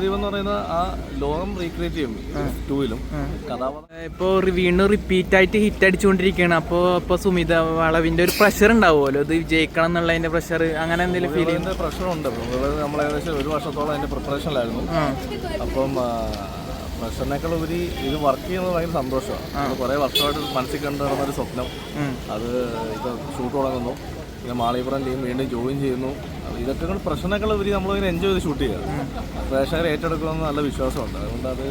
ദ്വീപ് എന്ന് പറയുന്ന ആ ലോകം റീക്രിയേറ്റ് ചെയ്യും. ടൂവിലും. കഥാപാത്രം ഇപ്പോൾ വീണ്ടും റിപ്പീറ്റ് ആയിട്ട് ഹിറ്റ് അടിച്ചുകൊണ്ടിരിക്കുകയാണ്. അപ്പോൾ ഇപ്പോൾ സുമിത വളവിന്റെ ഒരു പ്രഷർ ഉണ്ടാവുമല്ലോ ഇത് വിജയിക്കണം എന്നുള്ളതിന്റെ പ്രഷർ അങ്ങനെ എന്തെങ്കിലും ഫീൽ ചെയ്യുന്ന പ്രഷർ ഉണ്ട്. നമ്മൾ ഏകദേശം ഒരു വർഷത്തോളം അതിന്റെ പ്രിപ്പറേഷനിലായിരുന്നു അപ്പം പ്രഷറിനേക്കാൾ ഉപരി ഇത് വർക്ക് ചെയ്യുന്നത് ഭയങ്കര സന്തോഷമാണ്. കുറേ വർഷമായിട്ട് മനസ്സിൽ കണ്ടു നടന്ന ഒരു സ്വപ്നം അത് ഇപ്പൊ ഷൂട്ട് തുടങ്ങുന്നു. പിന്നെ മാളിപുറം ടീം വീണ്ടും ജോയിൻ ചെയ്യുന്നു. ഇതൊക്കെ പ്രശ്നങ്ങൾ ഉപരി നമ്മളിങ്ങനെ എൻജോയ് ചെയ്ത് ഷൂട്ട് ചെയ്യാം പ്രേക്ഷകർ ഏറ്റെടുക്കുമെന്ന് നല്ല വിശ്വാസമുണ്ട്. അതുകൊണ്ട് അത്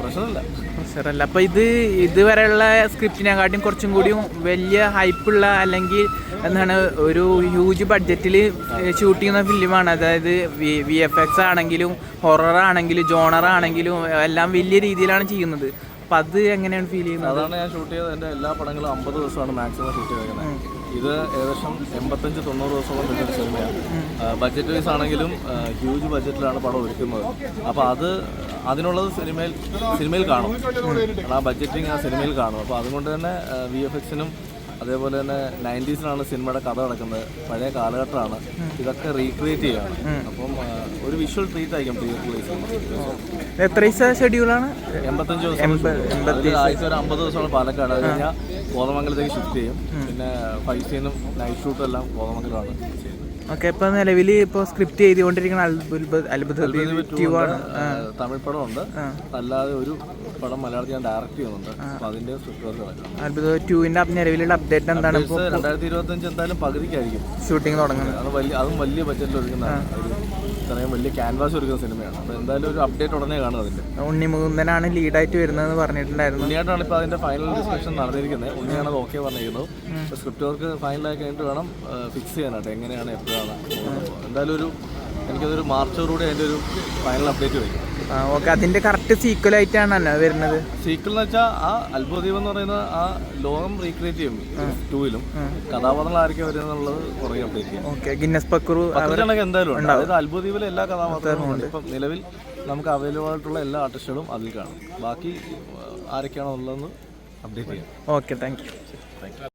പ്രശ്നമില്ല. പ്രശ്നമല്ല. അപ്പോൾ ഇത് ഇതുവരെയുള്ള സ്ക്രിപ്റ്റിനെക്കാട്ടും കുറച്ചും കൂടിയും വലിയ ഹൈപ്പുള്ള അല്ലെങ്കിൽ എന്താണ് ഒരു ഹ്യൂജ് ബഡ്ജറ്റിൽ ഷൂട്ട് ചെയ്യുന്ന ഫിലിമാണ് അതായത് വി വി എഫ് എക്സ് ആണെങ്കിലും ഹൊറർ ആണെങ്കിലും ജോണർ ആണെങ്കിലും എല്ലാം വലിയ രീതിയിലാണ് ചെയ്യുന്നത്. അപ്പം അത് എങ്ങനെയാണ് ഫീൽ ചെയ്യുന്നത്? അതാണ് ഞാൻ ഷൂട്ട് ചെയ്തത്. എന്റെ എല്ലാ പടങ്ങളും അമ്പത് ദിവസമാണ് മാക്സിമം ഷൂട്ട് ചെയ്തേക്കുന്നത്. ഇത് ഏകദേശം എൺപത്തഞ്ച് തൊണ്ണൂറ് ദിവസം കൊണ്ട് സിനിമയാണ് ബഡ്ജറ്റ് വൈസ് ആണെങ്കിലും ഹ്യൂജ് ബഡ്ജറ്റിലാണ് പടം ഒരുക്കുന്നത്. അപ്പോൾ അത് അതിനുള്ളത് സിനിമയിൽ സിനിമയിൽ കാണും. ആ ബഡ്ജറ്റിങ് ആ സിനിമയിൽ കാണും. അപ്പോൾ അതുകൊണ്ട് തന്നെ വി എഫ് എക്സിനും അതേപോലെ തന്നെ നയന്റീസിലാണ് സിനിമയുടെ കഥ നടക്കുന്നത്. പഴയ കാലഘട്ടമാണ്. ഇതൊക്കെ റീക്രിയേറ്റ് ചെയ്യാണ്. അപ്പം ഒരു വിഷ്വൽ ട്രീറ്റ് ആയിരിക്കും തിയേറ്ററിൽ എത്ര ദിവസ ഷെഡ്യൂളാണ് എൺപത്തഞ്ച് ദിവസം ആഴ്ച ഒരു അമ്പത് ദിവസമാണ് പാലക്കാട്. അത് കഴിഞ്ഞാൽ കോതമംഗലത്തേക്ക് ഷിഫ്റ്റ് ചെയ്യും. പിന്നെ ഫൈവ് സീനും നൈറ്റ് ഷൂട്ടും എല്ലാം കോതമംഗലമാണ് ചെയ്യുന്നത്. ഓക്കെ ഇപ്പൊ നിലവിൽ ഇപ്പൊ സ്ക്രിപ്റ്റ് ചെയ്തുകൊണ്ടിരിക്കുന്ന തമിഴ് പടമുണ്ട്. അല്ലാതെ ഒരു പടം മലയാളത്തിൽ ഞാൻ ഡയറക്റ്റ് ചെയ്യുന്നുണ്ട്. അപ്പൊ അതിന്റെ അത്ഭുത ടൂവിന്റെ നിലവിലുള്ള അപ്ഡേറ്റ് എന്താണ്? രണ്ടായിരത്തി ഇരുപത്തി അഞ്ച് എന്തായാലും പകുതിക്കായിരിക്കും. ഷൂട്ടിംഗ് തുടങ്ങുന്നത്. അത് വലിയ അതും വലിയ ബജറ്റിൽ ഒരുക്കുന്ന ഇത്രയും വലിയ ക്യാൻവാസ് ഒരുക്കുന്ന സിനിമയാണ്. അപ്പോൾ എന്തായാലും ഒരു അപ്ഡേറ്റ് ഉടനെ കാണും അതിന്റെ. ഉണ്ണി മുകുന്ദനാണ് ലീഡായിട്ട് വരുന്നതെന്ന് പറഞ്ഞിട്ടുണ്ടായിരുന്നു. ഉണ്ണിയായിട്ടാണ് ഇപ്പോൾ അതിന്റെ ഫൈനൽ ഡിസ്കഷൻ നടന്നിരിക്കുന്നത്. ഉണ്ണിയാണ് അത് ഓക്കെ പറഞ്ഞിരിക്കുന്നത് സ്ക്രിപ്റ്റ് വർക്ക് ഫൈനലായി കഴിഞ്ഞിട്ട് വേണം ഫിക്സ് ചെയ്യാനായിട്ട്. എങ്ങനെയാണ് എപ്പോഴാണ് എന്തായാലും ഒരു എനിക്കതൊരു മാർച്ചോടുകൂടി അതിന്റെ ഒരു ഫൈനൽ അപ്ഡേറ്റ് വരും. ഓക്കെ. അതിന്റെ കറക്റ്റ് സീക്വൽ ആയിട്ടാണ് തന്നെ വരുന്നത്. സീക്വൽ എന്ന് വെച്ചാൽ ആ അത്ഭുതദ്വീപ് എന്ന് പറയുന്ന ആ ലോകം റീക്രിയേറ്റ് ചെയ്യും. ടൂവിലും കഥാപാത്രങ്ങൾ ആരൊക്കെ എന്നുള്ളത് കുറേ അപ്ഡേറ്റ് ചെയ്യും. ഓക്കെ. ഗിന്നസ് പക്രു അതൊക്കെ എന്തായാലും ഉണ്ട്. അതായത് അത്ഭുതദ്വീപിലെ എല്ലാ കഥാപാത്രങ്ങളും ഉണ്ട്. ഇപ്പം നിലവിൽ നമുക്ക് അവൈലബിൾ ആയിട്ടുള്ള എല്ലാ ആർട്ടിസ്റ്റുകളും അതിൽ കാണും. ബാക്കി ആരൊക്കെയാണോ ഉള്ളതെന്ന് അപ്ഡേറ്റ് ചെയ്യാം. Okay. Thank you. Thank you